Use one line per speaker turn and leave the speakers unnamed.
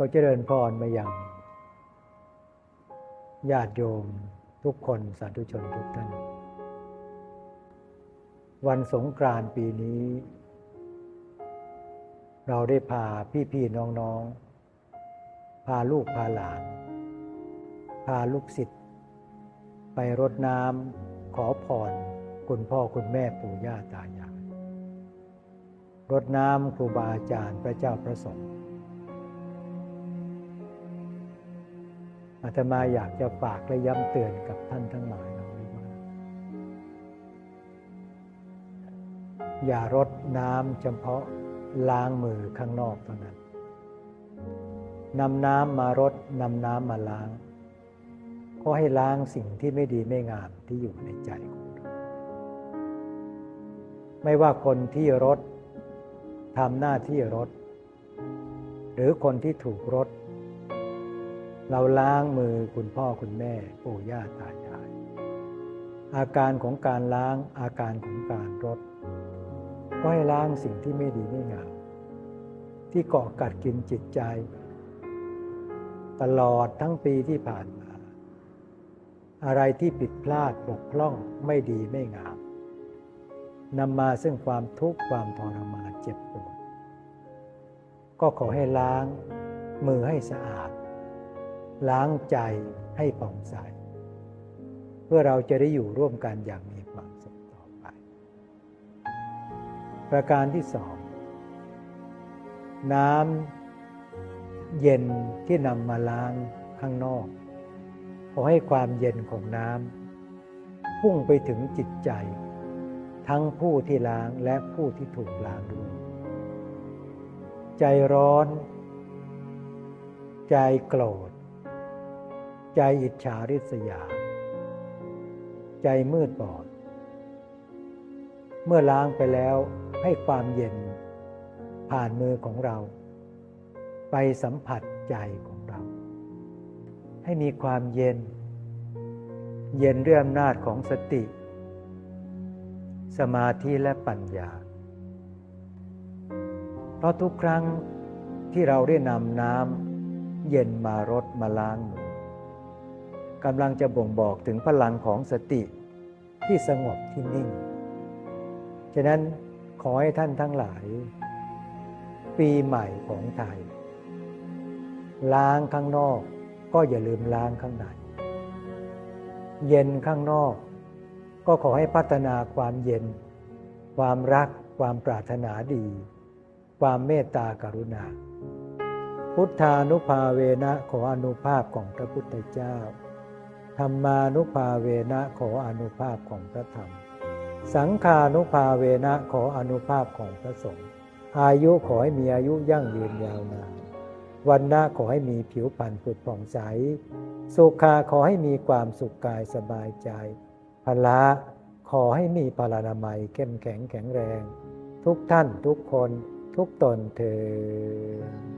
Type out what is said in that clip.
ก็เจริญพรมาอย่างญาติโยมทุกคนสาธุชนทุกท่าน วันสงกรานต์ปีนี้ เราได้พาพี่ๆน้องๆ พาลูกพาหลาน พาลูกศิษย์ไปรดน้ำขอพรคุณพ่อคุณแม่ปู่ย่าตายายรดน้ำครูบาอาจารย์พระเจ้าพระสงฆ์ อาตมาอยากจะฝากและย้ำเตือนกับท่านทั้งหลายเอาไว้ว่า อย่ารดน้ำเฉพาะล้างมือข้างนอกเท่านั้นนำน้ำมารดนำน้ำมาล้าง ก็ให้ล้างสิ่งที่ไม่ดีไม่งามที่อยู่ในใจของเราไม่ว่าคนที่รดทำหน้าที่รดหรือคนที่ถูกรด เราล้างมือคุณพ่อคุณแม่ปู่ย่าตายาย อาการของการล้างอาการของการรดก็ให้ล้างสิ่งที่ไม่ดีไม่งามที่เกาะกัดกินจิตใจ ตลอดทั้งปีที่ผ่านมา อะไรที่ผิดพลาดบกพร่องไม่ดีไม่งามนำมาซึ่งความทุกข์ความทรมานเจ็บปวดก็ขอให้ล้างมือให้สะอาด ล้างใจให้ผ่องใส เพื่อเราจะได้อยู่ร่วมกันอย่างมีความสุขต่อไป ประการที่สองน้ำเย็นที่นำมาล้างข้างนอก ขอให้ความเย็นของน้ำพุ่งไปถึงจิตใจ ทั้งผู้ที่ล้างและผู้ที่ถูกล้างด้วยใจร้อน ใจโกรธ ใจอิจฉาริษยา ใจมืดบอด เมื่อล้างไปแล้วให้ความเย็น ผ่านมือของเรา ไปสัมผัสใจของเรา ให้มีความเย็น เย็นด้วยอำนาจของสติ สมาธิและปัญญา เพราะทุกครั้งที่เราได้นำน้ำเย็นมารดมาล้างมือ กำลังจะบ่งบอกถึงพลังของสติที่สงบที่นิ่ง ฉะนั้นขอให้ท่านทั้งหลาย ปีใหม่ของไทย ล้างข้างนอกก็อย่าลืมล้างข้างใน เย็นข้างนอก ก็ขอให้พัฒนาความเย็น ความรัก ความปรารถนาดี ความเมตตากรุณา พุทธานุภาเวนะขออนุภาพของพระพุทธเจ้า ธรรมานุภาเวนะขออนุภาพของพระธรรม สังฆานุภาเวนะขออนุภาพของพระสงฆ์อายุขอให้มีอายุยั่งยืนยาวนานวันหน้าขอให้มีผิวพรรณผุดผ่องใส สุขาขอให้มีความสุขกายสบายใจพละขอให้มีพลานามัยเข้มแข็งแข็งแรง ทุกท่านทุกคนทุกตนเถิด